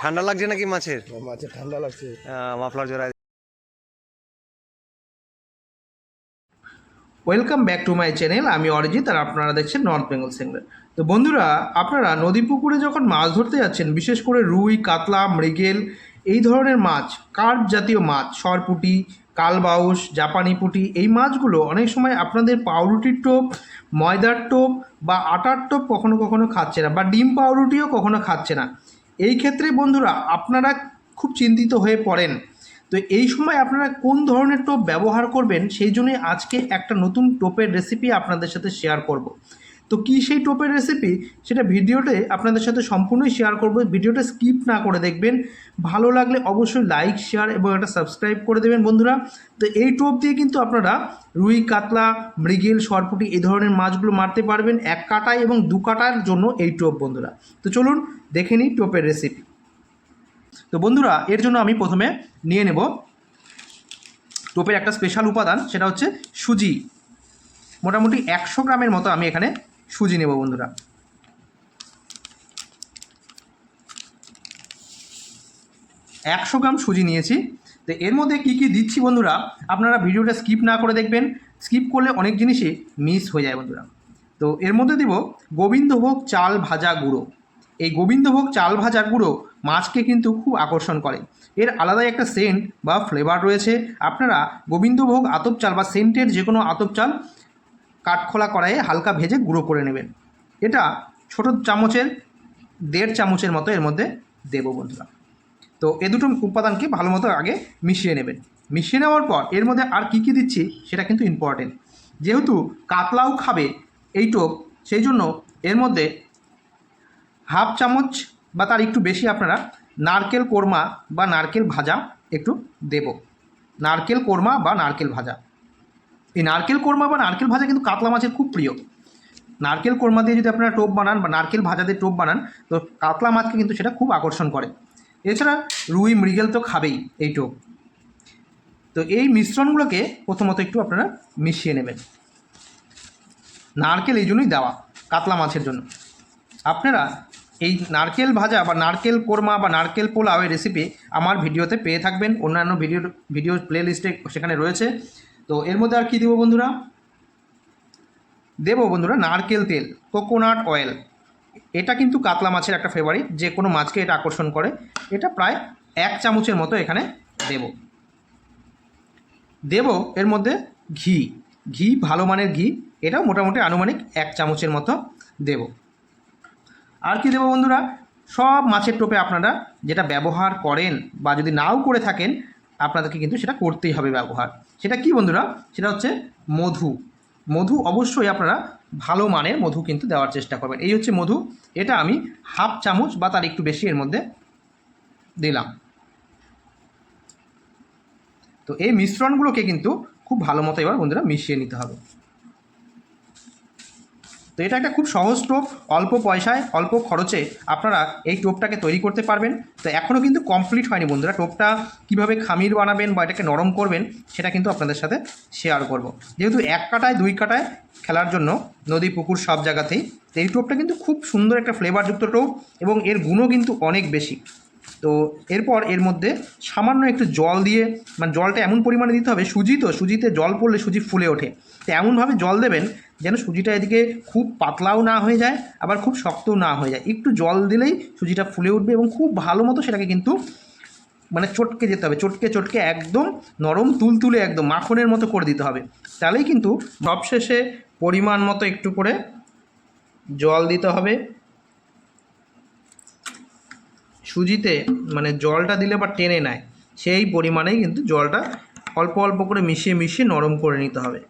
ঠান্ডা লাগছে নাকি মাছের? মাছের ঠান্ডা লাগছে। মাফলার জোড়ায় welcome back to my channel আমি অরিজিৎ আর আপনারা দেখছেন নর্থ বেঙ্গল সিঙ্গার তো বন্ধুরা আপনারা নদী পুকুরে যখন মাছ ধরতে যাচ্ছেন বিশেষ করে রুই কাতলা মৃগেল এই ধরনের মাছ কার্প জাতীয় মাছ সরপুটি কালবাউস জাপানি পুঁটি এই মাছগুলো অনেক সময় আপনাদের পাউরুটির টোপ ময়দার টোপ বা আটার টোপ কখনো কখনো খাচ্ছে না বা ডিম পাউরুটিও কখনো খাচ্ছে না। এই ক্ষেত্রে বন্ধুরা আপনারা খুব চিন্তিত হয়ে পড়েন। তো এই সময় আপনারা কোন ধরনের টোপ ব্যবহার করবেন, সেই জন্যই আজকে একটা নতুন টোপের রেসিপি আপনাদের সাথে শেয়ার করব। তো কী সেই টোপের রেসিপি সেটা ভিডিওতে আপনাদের সাথে সম্পূর্ণই শেয়ার করব। ভিডিওটা স্কিপ না করে দেখবেন। ভালো লাগলে অবশ্যই লাইক শেয়ার এবং একটা সাবস্ক্রাইব করে দেবেন বন্ধুরা। তো এই টোপ দিয়ে কিন্তু আপনারা রুই, কাতলা, মৃগেল, সরপুটি এই ধরনের মাছগুলো মারতে পারবেন এক কাটায় এবং দু কাটার জন্য এই টোপ বন্ধুরা। তো চলুন দেখে নিই টোপের রেসিপি তো বন্ধুরা, এর জন্য আমি প্রথমে নিয়ে নেব টোপের একটা স্পেশাল উপাদান, সেটা হচ্ছে সুজি। মোটামুটি একশো গ্রামের মতো আমি এখানে সুজি নেব বন্ধুরা। একশো গ্রাম সুজি নিয়েছি। তো এর মধ্যে কী কী দিচ্ছি বন্ধুরা, আপনারা ভিডিওটা স্কিপ না করে দেখবেন। স্কিপ করলে অনেক জিনিসই মিস হয়ে যায় বন্ধুরা। তো এর মধ্যে দিব গোবিন্দভোগ চাল ভাজা গুঁড়ো। এই গোবিন্দভোগ চাল ভাজা গুঁড়ো মাছকে কিন্তু খুব আকর্ষণ করে। এর আলাদাই একটা সেন্ট বা ফ্লেভার রয়েছে। আপনারা গোবিন্দভোগ আতপ চাল বা সেন্টের যে কোনো আতপ চাল কাঠখোলা কড়াইয়ে হালকা ভেজে গুঁড়ো করে নেবেন। এটা ছোট চামচের, দেড় চামচের মতো এর মধ্যে দেবো বন্ধুরা। তো এ দুটো উপাদানকে ভালো মতো আগে মিশিয়ে নেবেন। মিশিয়ে নেওয়ার পর এর মধ্যে আর কী কী দিচ্ছি সেটা কিন্তু ইম্পর্টেন্ট যেহেতু কাতলাও খাবে এই টোপ, সেই জন্য এর মধ্যে হাফ চামচ বা তার একটু বেশি আপনারা নারকেল কোরমা বা নারকেল ভাজা একটু দেব। নারকেল কোরমা বা নারকেল ভাজা। এই নারকেল কোরমা বা নারকেল ভাজা কিন্তু কাতলা মাছের খুব প্রিয়। নারকেল কোরমা দিয়ে যদি আপনারা টোপ বানান বা নারকেল ভাজা দিয়ে টোপ বানান, তো কাতলা মাছকে কিন্তু সেটা খুব আকর্ষণ করে। এছাড়া রুই মৃগেল তো খাবেই এই টোপ। তো এই মিশ্রণগুলোকে প্রথমত একটু আপনারা মিশিয়ে নেবেন। নারকেল এই জন্যই দেওয়া কাতলা মাছের জন্য। আপনারা এই নারকেল ভাজা বা নারকেল কোরমা বা নারকেল পোলাও এই রেসিপি আমার ভিডিওতে পেয়ে থাকবেন। অন্যান্য ভিডিও ভিডিও প্লে লিস্টে সেখানে রয়েছে। তো এর মধ্যে আর কী দেবো বন্ধুরা? দেবো বন্ধুরা নারকেল তেল, কোকোনাট অয়েল। এটা কিন্তু কাতলা মাছের একটা ফেভারিট যে কোনো মাছকে এটা আকর্ষণ করে। এটা প্রায় এক চামচের মতো এখানে দেব। দেব এর মধ্যে ঘি। ঘি ভালো মানের ঘি, এটাও মোটামুটি আনুমানিক এক চামচের মতো দেব। আর কি দেবো বন্ধুরা? সব মাছের টোপে আপনারা যেটা ব্যবহার করেন বা যদি নাও করে থাকেন আপনাদেরকে কিন্তু সেটা করতেই হবে ব্যবহার। সেটা কি বন্ধুরা? সেটা হচ্ছে মধু। মধু অবশ্যই আপনারা ভালো মানের মধু কিন্তু দেওয়ার চেষ্টা করবেন। এই হচ্ছে মধু। এটা আমি হাফ চামচ বা তার একটু বেশি এর মধ্যে দিলাম। তো এই মিশ্রণগুলোকে কিন্তু খুব ভালো মতো এবার বন্ধুরা মিশিয়ে নিতে হবে। এটা একটা খুব সহজ টোপ, অল্প পয়সায়, অল্প খরচে আপনারা এই টোপটাকে তৈরি করতে পারবেন। তো এখনও কিন্তু কমপ্লিট হয়নি বন্ধুরা। টোপটা কীভাবে খামির বানাবেন বা এটাকে নরম করবেন, সেটা কিন্তু আপনাদের সাথে শেয়ার করব। যেহেতু এক কাটায়, দুই কাটায় খেলার জন্য নদী, পুকুর সব জায়গাতেই, তো এই টোপটা কিন্তু খুব সুন্দর একটা ফ্লেভারযুক্ত টোপ এবং এর গুণও কিন্তু অনেক বেশি। তো এরপর এর মধ্যে সামান্য একটু জল দিয়ে মানে জলটা এমন পরিমাণে দিতে হবে, সুজি তো, সুজিতে জল পড়লে সুজি ফুলে ওঠে। তো এমনভাবে জল দেবেন যেন সুজিটা এদিকে খুব পাতলাও না হয়ে যায়, আবার খুব শক্তও না হয়ে যায়। একটু জল দিলেই সুজিটা ফুলে উঠবে এবং খুব ভালো মতো সেটাকে কিন্তু মানে চটকে যেতে হবে। চটকে চটকে একদম নরম তুলতুলে একদম মাখনের মতো করে দিতে হবে। তাহলেই কিন্তু সবশেষে পরিমাণ মতো একটু করে জল দিতে হবে। সুজিতে মানে জলটা দিলে বা টেনে নেয়, সেই পরিমাণেই কিন্তু জলটা অল্প অল্প করে মিশিয়ে মিশিয়ে নরম করে নিতে হবে।